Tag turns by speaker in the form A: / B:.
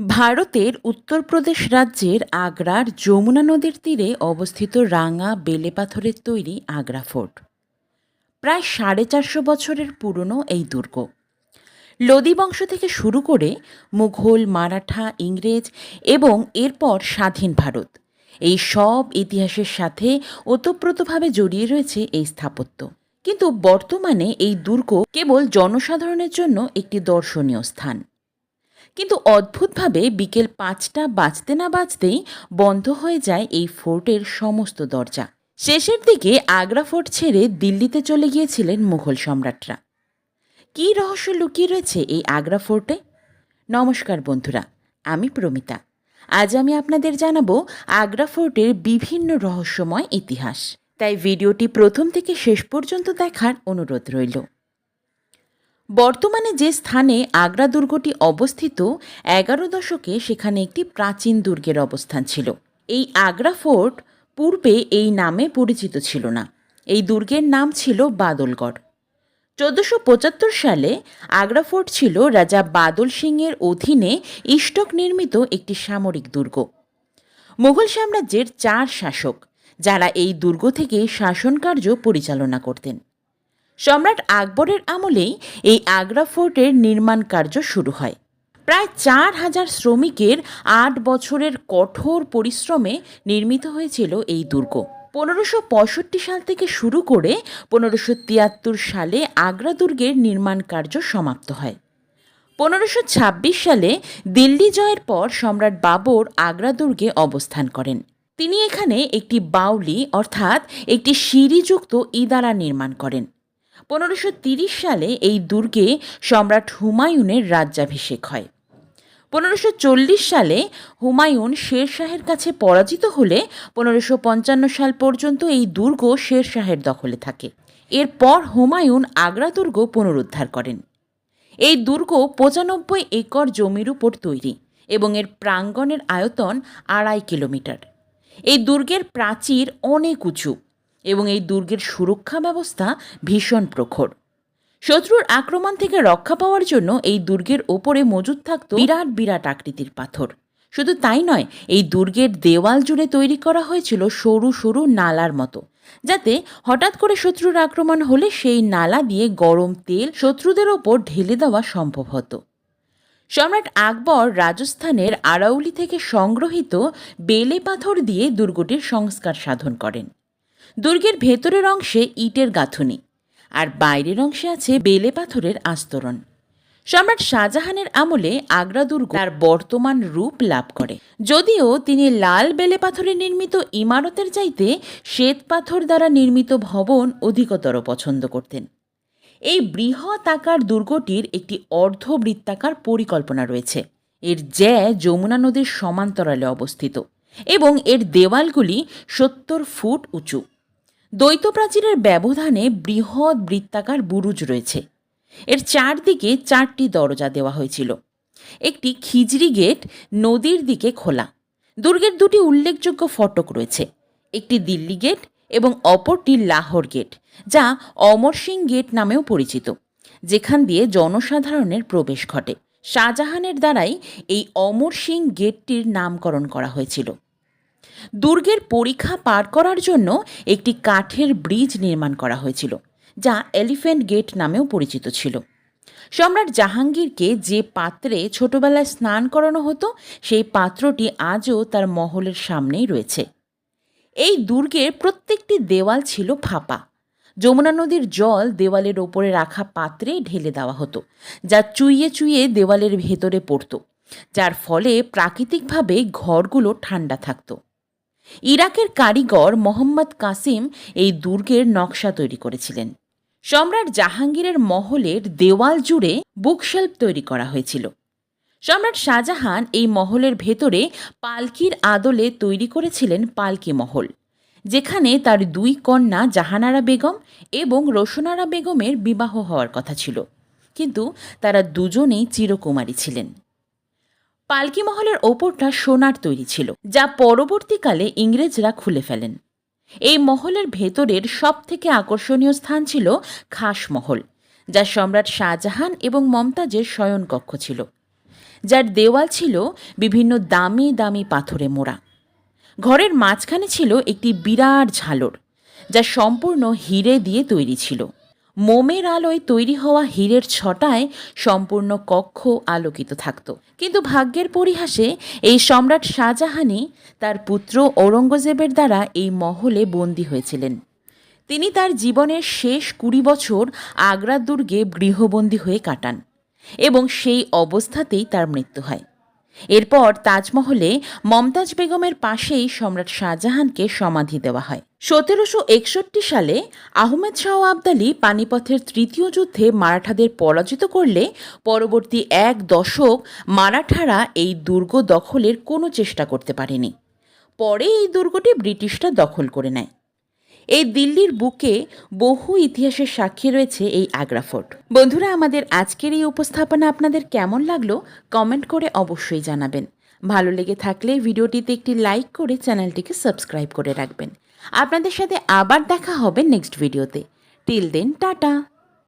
A: ভারতের উত্তরপ্রদেশ রাজ্যের আগ্রার যমুনা নদীর তীরে অবস্থিত রাঙা বেলে পাথরের তৈরি আগ্রা ফোর্ট। প্রায় সাড়ে চারশো বছরের পুরনো এই দুর্গ। লোদি বংশ থেকে শুরু করে মুঘল, মারাঠা, ইংরেজ এবং এরপর স্বাধীন ভারত। এই সব ইতিহাসের সাথে ওতপ্রোতভাবে জড়িয়ে রয়েছে এই স্থাপত্য। কিন্তু বর্তমানে এই দুর্গ কেবল জনসাধারণের জন্য একটি দর্শনীয় স্থান। কিন্তু অদ্ভুতভাবে বিকেল পাঁচটা বাজতে না বাজতেই বন্ধ হয়ে যায় এই ফোর্টের সমস্ত দরজা। শেষের দিকে আগ্রা ফোর্ট ছেড়ে দিল্লিতে চলে গিয়েছিলেন মুঘল সম্রাটরা। কী রহস্য লুকিয়ে রয়েছে এই আগ্রা ফোর্টে? নমস্কার বন্ধুরা, আমি প্রমিতা। আজ আমি আপনাদের জানাব আগ্রা ফোর্টের বিভিন্ন রহস্যময় ইতিহাস। তাই ভিডিওটি প্রথম থেকে শেষ পর্যন্ত দেখার অনুরোধ রইল। বর্তমানে যে স্থানে আগ্রা দুর্গটি অবস্থিত, এগারো দশকে সেখানে একটি প্রাচীন দুর্গের অবস্থান ছিল। এই আগ্রা ফোর্ট পূর্বে এই নামে পরিচিত ছিল না। এই দুর্গের নাম ছিল বাদলগড়। চোদ্দোশো পঁচাত্তর সালে আগ্রা ফোর্ট ছিল রাজা বাদল সিংয়ের অধীনে ইষ্টক নির্মিত একটি সামরিক দুর্গ। মুঘল সাম্রাজ্যের চার শাসক, যারা এই দুর্গ থেকে শাসনকার্য পরিচালনা করতেন। সম্রাট আকবরের আমলেই এই আগ্রা ফোর্টের নির্মাণ কার্য শুরু হয়। প্রায় চার হাজার শ্রমিকের আট বছরের কঠোর পরিশ্রমে নির্মিত হয়েছিল এই দুর্গ। পনেরোশো পঁয়ষট্টি সাল থেকে শুরু করে পনেরোশো তিয়াত্তর সালে আগ্রা দুর্গের নির্মাণ কার্য সমাপ্ত হয়। পনেরোশো ছাব্বিশ সালে দিল্লি জয়ের পর সম্রাট বাবর আগ্রা দুর্গে অবস্থান করেন। তিনি এখানে একটি বাউলি অর্থাৎ একটি সিঁড়িযুক্ত ইদারা নির্মাণ করেন। পনেরোশো সালে এই দুর্গে সম্রাট হুমায়ুনের রাজ্যাভিষেক হয়। পনেরোশো সালে হুমায়ুন শের শাহের কাছে পরাজিত হলে পনেরোশো সাল পর্যন্ত এই দুর্গ শের শাহের দখলে থাকে। এরপর হুমায়ুন আগ্রা দুর্গ পুনরুদ্ধার করেন। এই দুর্গ পঁচানব্বই একর জমির উপর তৈরি এবং এর প্রাঙ্গণের আয়তন আড়াই কিলোমিটার। এই দুর্গের প্রাচীর অনেক উঁচু। এবং এই দুর্গের সুরক্ষা ব্যবস্থা ভীষণ প্রখর। শত্রুর আক্রমণ থেকে রক্ষা পাওয়ার জন্য এই দুর্গের ওপরে মজুদ থাকত বিরাট বিরাট আকৃতির পাথর। শুধু তাই নয়, এই দুর্গের দেওয়াল জুড়ে তৈরি করা হয়েছিল সরু সরু নালার মতো, যাতে হঠাৎ করে শত্রুর আক্রমণ হলে সেই নালা দিয়ে গরম তেল শত্রুদের ওপর ঢেলে দেওয়া সম্ভব হতো। সম্রাট আকবর রাজস্থানের আরাউলি থেকে সংগ্রহিত বেলে পাথর দিয়ে দুর্গটির সংস্কার সাধন করেন। দুর্গের ভেতরের অংশে ইটের গাঁথুনি আর বাইরের অংশে আছে বেলে পাথরের আস্তরণ। সম্রাট শাহজাহানের আমলে আগ্রা দুর্গ তার বর্তমান রূপ লাভ করে। যদিও তিনি লাল বেলে পাথরে নির্মিত ইমারতের চাইতে শ্বেত পাথর দ্বারা নির্মিত ভবন অধিকতর পছন্দ করতেন। এই বৃহৎ আকার দুর্গটির একটি অর্ধবৃত্তাকার পরিকল্পনা রয়েছে। এর জ্যা যমুনা নদীর সমান্তরালে অবস্থিত এবং এর দেওয়ালগুলি সত্তর ফুট উঁচু। দ্বৈত প্রাচীরের ব্যবধানে বৃহৎ বৃত্তাকার বুরুজ রয়েছে। এর চারদিকে চারটি দরজা দেওয়া হয়েছিল। একটি খিজড়ি গেট নদীর দিকে খোলা। দুর্গের দুটি উল্লেখযোগ্য ফটক রয়েছে। একটি দিল্লি গেট এবং অপরটি লাহোর গেট, যা অমর সিং গেট নামেও পরিচিত, যেখান দিয়ে জনসাধারণের প্রবেশ ঘটে। শাহজাহানের দ্বারাই এই অমর সিং গেটটির নামকরণ করা হয়েছিল। দুর্গের পরীক্ষা পার করার জন্য একটি কাঠের ব্রিজ নির্মাণ করা হয়েছিল, যা এলিফ্যান্ট গেট নামেও পরিচিত ছিল। সম্রাট জাহাঙ্গীরকে যে পাত্রে ছোটবেলায় স্নান করানো হতো, সেই পাত্রটি আজও তার মহলের সামনেই রয়েছে। এই দুর্গের প্রত্যেকটি দেওয়াল ছিল ফাঁপা। যমুনা নদীর জল দেওয়ালের ওপরে রাখা পাত্রে ঢেলে দেওয়া হতো, যা চুইয়ে চুইয়ে দেওয়ালের ভেতরে পড়ত, যার ফলে প্রাকৃতিকভাবে ঘরগুলো ঠান্ডা থাকতো। ইরাকের কারিগর মোহাম্মদ কাসিম এই দুর্গের নকশা তৈরি করেছিলেন। সম্রাট জাহাঙ্গীরের মহলের দেওয়াল জুড়ে বুকশেল্ফ তৈরি করা হয়েছিল। সম্রাট শাহজাহান এই মহলের ভেতরে পালকির আদলে তৈরি করেছিলেন পালকি মহল, যেখানে তার দুই কন্যা জাহানারা বেগম এবং রোশনারা বেগমের বিবাহ হওয়ার কথা ছিল। কিন্তু তারা দুজনেই চিরকুমারী ছিলেন। পালকি মহলের ওপরটা সোনার তৈরি ছিল, যা পরবর্তীকালে ইংরেজরা খুলে ফেলেন। এই মহলের ভেতরের সব থেকে আকর্ষণীয় স্থান ছিল খাস মহল যা সম্রাট শাহজাহান এবং মমতাজের শয়নকক্ষ ছিল, যার দেওয়াল ছিল বিভিন্ন দামি দামি পাথরে মোড়া। ঘরের মাঝখানে ছিল একটি বিরাট ঝালর, যা সম্পূর্ণ হিরে দিয়ে তৈরি ছিল। মোমের আলোয় তৈরি হওয়া হীরের ছটায় সম্পূর্ণ কক্ষ আলোকিত থাকত। কিন্তু ভাগ্যের পরিহাসে এই সম্রাট শাহজাহানই তার পুত্র ঔরঙ্গজেবের দ্বারা এই মহলে বন্দী হয়েছিলেন। তিনি তার জীবনের শেষ কুড়ি বছর আগ্রা দুর্গে গৃহবন্দী হয়ে কাটান এবং সেই অবস্থাতেই তার মৃত্যু হয়। এরপর তাজমহলে মমতাজ বেগমের পাশেই সম্রাট শাহজাহানকে সমাধি দেওয়া হয়। সতেরোশো একষট্টি সালে আহমেদ শাহ আবদালি পানিপথের তৃতীয় যুদ্ধে মারাঠাদের পরাজিত করলে পরবর্তী এক দশক মারাঠারা এই দুর্গ দখলের কোনো চেষ্টা করতে পারেনি। পরে এই দুর্গটি ব্রিটিশরা দখল করে নেয়। এই দিল্লির বুকে বহু ইতিহাসের সাক্ষী রয়েছে এই আগ্রা ফোর্ট। বন্ধুরা, আমাদের আজকের এই উপস্থাপনা আপনাদের কেমন লাগল কমেন্ট করে অবশ্যই জানাবেন। ভালো লেগে থাকলে ভিডিওটিতে একটি লাইক করে চ্যানেলটিকে সাবস্ক্রাইব করে রাখবেন। আপনাদের সাথে আবার দেখা হবে নেক্সট ভিডিওতে। Till then, tata!